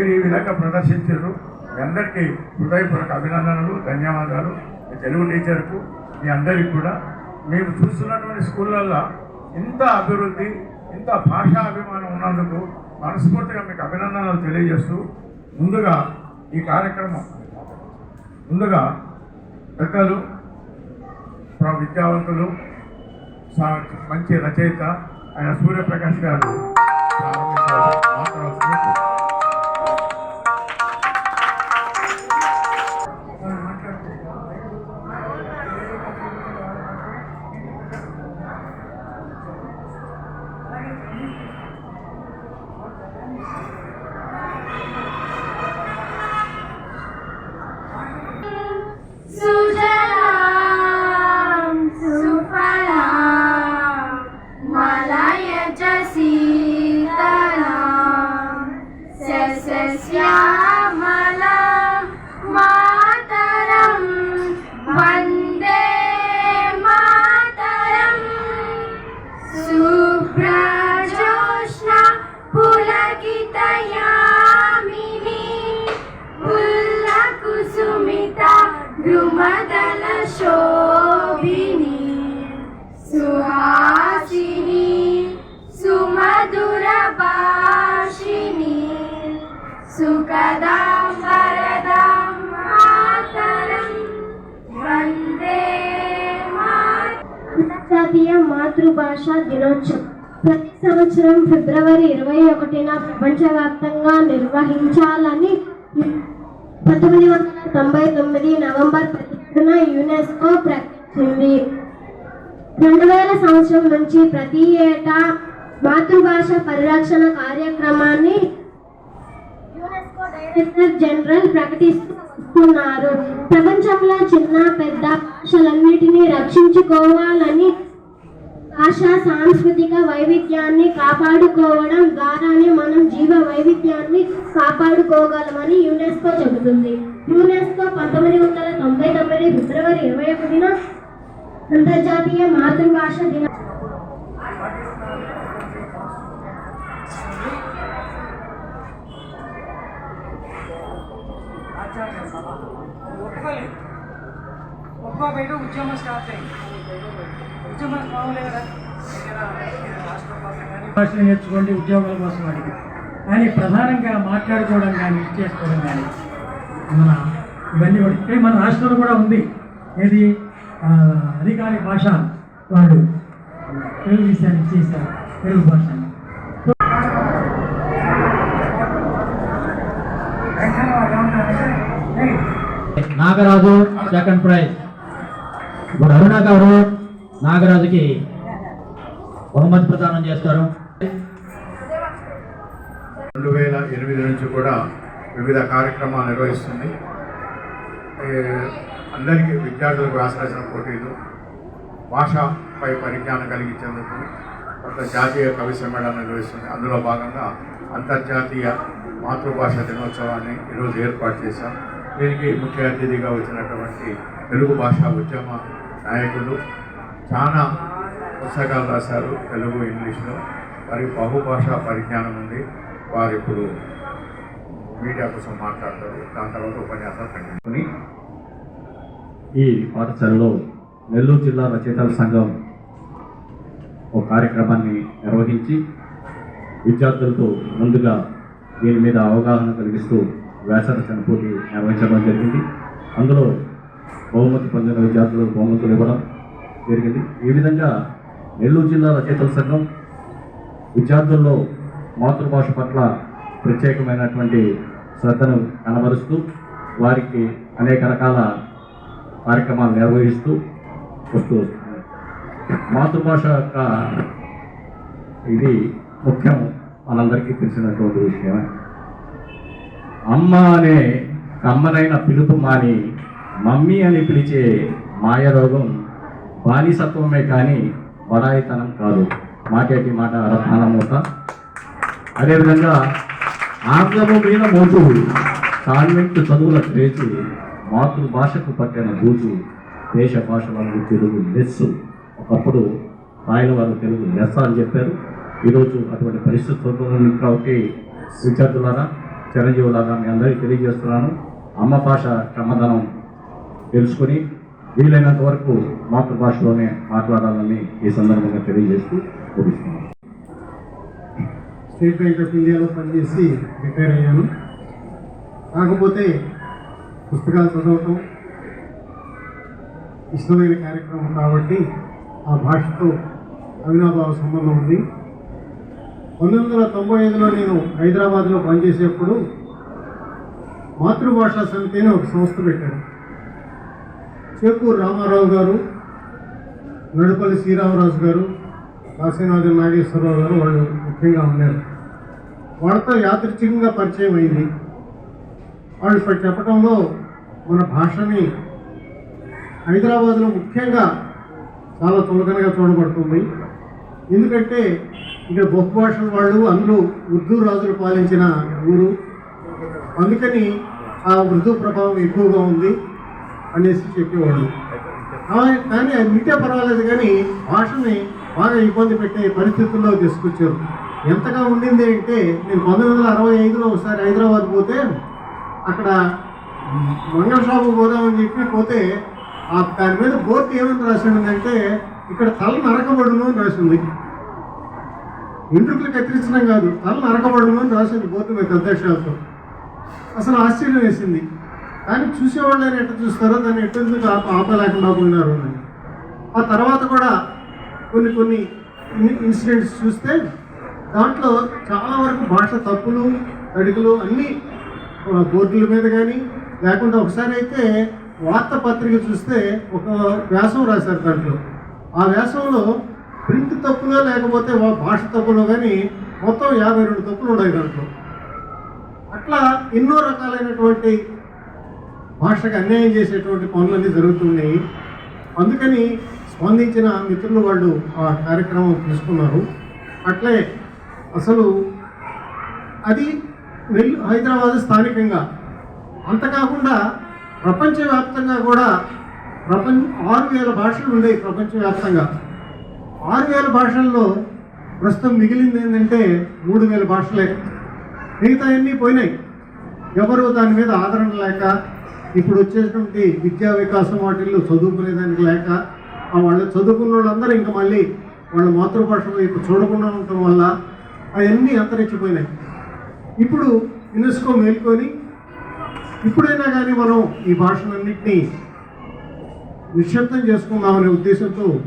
మీరు ఈ విధంగా ప్రదర్శించారు. మీ అందరికీ హృదయపూర్వక అభినందనలు ధన్యవాదాలు. మీ తెలుగు టీచర్కు మీ అందరికీ కూడా. మేము చూస్తున్నటువంటి స్కూళ్ళల్లో ఇంత అభివృద్ధి ఇంత భాషా అభిమానం ఉన్నందుకు మనస్ఫూర్తిగా మీకు అభినందనలు తెలియజేస్తూ ముందుగా ఈ కార్యక్రమం ముందుగా పెద్దలు విద్యావంతులు సా- మంచి రచయిత ఆయన సూర్యప్రకాష్ గారు सुखदां वरदां मातरं वन्दे मातरम् అంతర్జాతీయ మాతృభాష దినోత్సవం ప్రతి సంవత్సరం ఫిబ్రవరి ఇరవై ఒకటిన ప్రపంచవ్యాప్తంగా నిర్వహించాలని పంతొమ్మిది వందల తొంభై తొమ్మిది నవంబర్ పదిహేడున యునెస్కో ప్రకటించింది రెండు వేల సంవత్సరం నుంచి ప్రతి ఏటా మాతృభాష పరిరక్షణ కార్యక్రమాన్ని యునెస్కో డైరెక్టర్ జనరల్ ప్రకటిస్తూ వస్తున్నారు ప్రపంచంలో చిన్న పెద్ద భాషలన్నిటినీ రక్షించుకోవాలని భాషా సాంస్కృతిక వైవిధ్యాన్ని కాపాడుకోవడం ద్వారానే మనం జీవ వైవిధ్యాన్ని కాపాడుకోగలమని యునెస్కో చెబుతుంది. యునెస్కో పంతొమ్మిది వందల తొంభై తొమ్మిది ఫిబ్రవరి ఇరవై ఒకటిన అంతర్జాతీయ మాతృభాష దిన ఆచార్య సభ ఒప్పుకోలేదు ఒప్పుకోబెట్టి ఉద్యమం స్టార్ట్ అయింది ఉద్యమం మామూలే కదా భాషలు నేర్చుకోండి ఉద్యోగాల కోసం అడిగి. కానీ ప్రధానంగా మాట్లాడుకోవడం కానీ చేసుకోవడం కానీ మన ఇవన్నీ కూడా. మన రాష్ట్రంలో కూడా ఉంది. ఏది? అధికారిక భాష వాళ్ళు తెలుగు విషయాన్ని ఇచ్చేసారు తెలుగు భాషని. నాగరాజు సెకండ్ ప్రైజ్ ఇప్పుడు అరుణ గారు నాగరాజుకి బహుమతి ప్రదానం చేస్తారు. రెండు వేల ఎనిమిది నుంచి కూడా వివిధ కార్యక్రమాలు నిర్వహిస్తుంది. అందరికీ విద్యార్థులకు వ్యాసరచన పోటీలు భాషపై పరిజ్ఞానం కలిగించేందుకు కొంత జాతీయ కవి సమ్మేళనం నిర్వహిస్తుంది. అందులో భాగంగా అంతర్జాతీయ మాతృభాష దినోత్సవాన్ని ఈరోజు ఏర్పాటు చేశాం. దీనికి ముఖ్య అతిథిగా వచ్చినటువంటి తెలుగు భాషా ఉద్యమ నాయకులు చాలా పుస్తకాలు రాశారు తెలుగు ఇంగ్లీష్లో. వారికి బహుభాషా పరిజ్ఞానం ఉంది. వారు ఇప్పుడు మీడియా కోసం మాట్లాడతారు. దాని తర్వాత ఉపన్యాసాలు కంటిన్యూ. ఈ పాఠశాలలో నెల్లూరు జిల్లా రచయితల సంఘం ఒక కార్యక్రమాన్ని నిర్వహించి విద్యార్థులతో ముందుగా దీని మీద అవగాహన కలిగిస్తూ వ్యాసరచన పోటీ నిర్వహించడం జరిగింది. అందులో బహుమతి పొందిన విద్యార్థులకు బహుమతులు ఇవ్వడం జరిగింది. ఈ విధంగా నెల్లూరు జిల్లా రచయితల సంఘం విద్యార్థుల్లో మాతృభాష పట్ల ప్రత్యేకమైనటువంటి శ్రద్ధను కనబరుస్తూ వారికి అనేక రకాల కార్యక్రమాలు నిర్వహిస్తూ వస్తూ వస్తుంది మాతృభాష యొక్క ఇది ముఖ్యం మనందరికీ తెలిసినటువంటి విషయమే. అమ్మ అనే కమ్మనైన పిలుపు మాని మమ్మీ అని పిలిచే మాయరోగం బానిసత్వమే కానీ బడాయితనం కాదు. మాటేటి మాట రత్నాలమూత అదేవిధంగా ఆంగ్లము మీద మోజు కాన్వెంట్ చదువుల క్రేజు మాతృభాషకు పట్టిన బూజు దేశ భాషలందు తెలుగు లెస్సు. ఒకప్పుడు ఆయన వారు తెలుగు లెస్స అని చెప్పారు. ఈరోజు అటువంటి పరిస్థితులు కాబట్టి విద్యార్థులారా చిరంజీవులాగా మీ అందరికీ తెలియజేస్తున్నాను. అమ్మ భాష క్రమధనం తెలుసుకొని వీలైనంత వరకు మాతృభాషలోనే మాట్లాడాలని ఈ సందర్భంగా తెలియజేస్తూ ముగిస్తున్నాను. స్టేట్ బ్యాంక్ ఆఫ్ ఇండియాలో పనిచేసి రిటైర్ అయ్యాను. కాకపోతే పుస్తకాలు చదవటం ఇష్టమైన కార్యక్రమం కాబట్టి ఆ భాషతో అవినాభావ సంబంధం ఉంది. పంతొమ్మిది వందల తొంభై ఐదులో నేను హైదరాబాద్లో పనిచేసేప్పుడు మాతృభాషా సమితి అని ఒక సంస్థ పెట్టాను చేకూరు రామారావు గారు నడుపల్లి శ్రీరామరాజు గారు కాశీనాథన్ నాగేశ్వరరావు గారు వాళ్ళు ముఖ్యంగా ఉన్నారు. వాళ్ళతో యాదృచ్ఛికంగా పరిచయం అయింది. వాళ్ళు ఇప్పుడు చెప్పడంలో మన భాషని హైదరాబాద్లో ముఖ్యంగా చాలా చులకనగా చూడబడుతుంది. ఎందుకంటే ఇక్కడ బహుభాషల వాళ్ళు అందరూ ఉర్దూ రాజులు పాలించిన ఊరు. అందుకని ఆ ఉర్దూ ప్రభావం ఎక్కువగా ఉంది అనేసి చెప్పేవాళ్ళు. కానీ అది మిగతా పర్వాలేదు కానీ భాషని బాగా ఇబ్బంది పెట్టే పరిస్థితుల్లో తీసుకొచ్చారు. ఎంతగా ఉండింది అంటే నేను పంతొమ్మిది వందల అరవై ఐదులో ఒకసారి హైదరాబాద్ పోతే అక్కడ మంగళ షాపు పోదామని చెప్పి పోతే ఆ దాని మీద బోర్డు ఏమని రాసిందంటే ఇక్కడ తల నరకబడును అని రాసింది. వెంట్రుకలు కత్తిరించడం కాదు. తల నరకబడును అని రాసింది బోర్డు మీద అధ్యక్షాలతో అసలు ఆశ్చర్యం వేసింది. కానీ చూసేవాళ్ళని ఎట్లా చూస్తారో దాన్ని ఎట్టెందుకు ఆప ఆపలేకుండా పోయినారు అని. ఆ తర్వాత కూడా కొన్ని కొన్ని ఇన్సిడెంట్స్ చూస్తే దాంట్లో చాలా వరకు భాష తప్పులు తడికలు అన్నీ బోర్డుల మీద కానీ లేకుండా ఒకసారి అయితే వార్తాపత్రిక చూస్తే ఒక వ్యాసం రాశారు దాంట్లో. ఆ వ్యాసంలో ప్రింట్ తప్పులో లేకపోతే భాష తప్పులో కానీ మొత్తం యాభై రెండు తప్పులు ఉన్నాయి దాంట్లో. అట్లా ఎన్నో రకాలైనటువంటి భాషకు అన్యాయం చేసేటువంటి పనులన్నీ జరుగుతున్నాయి. అందుకని స్పందించిన మిత్రులు వాళ్ళు ఆ కార్యక్రమం తీసుకున్నారు. అట్లే అసలు అది వెళ్ళి హైదరాబాద్ స్థానికంగా అంతకాకుండా ప్రపంచవ్యాప్తంగా కూడా ప్రపంచ ఆరు వేల భాషలు ఉండేవి ప్రపంచవ్యాప్తంగా. ఆరు వేల భాషల్లో ప్రస్తుతం మిగిలింది ఏంటంటే మూడు వేల భాషలే. మిగతా అన్నీ పోయినాయి. ఎవరు దాని మీద ఆదరణ లేక ఇప్పుడు వచ్చేటువంటి విద్యా వికాసం వాటిల్లో చదువుకునేదానికి లేక ఆ వాళ్ళు చదువుకున్న వాళ్ళందరూ ఇంకా మళ్ళీ వాళ్ళ మాతృభాష వైపు చూడకుండా ఉండటం వల్ల అవన్నీ అంతరించిపోయినాయి. ఇప్పుడు యునెస్కో మేల్కొని ఇప్పుడైనా కానీ మనం ఈ భాషలన్నింటినీ నిశ్శబ్దం చేసుకుందామనే ఉద్దేశంతో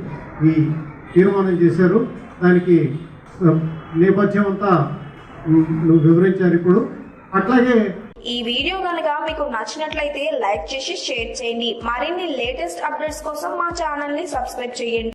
ఈ తీర్మానం చేశారు. దానికి నేపథ్యం అంతా నువ్వు వివరించారు ఇప్పుడు. అట్లాగే ఈ వీడియో కనుక మీకు నచ్చినట్లయితే లైక్ చేసి షేర్ చేయండి. మరిన్ని లేటెస్ట్ అప్డేట్స్ కోసం మా ఛానల్ని సబ్స్క్రైబ్ చేయండి.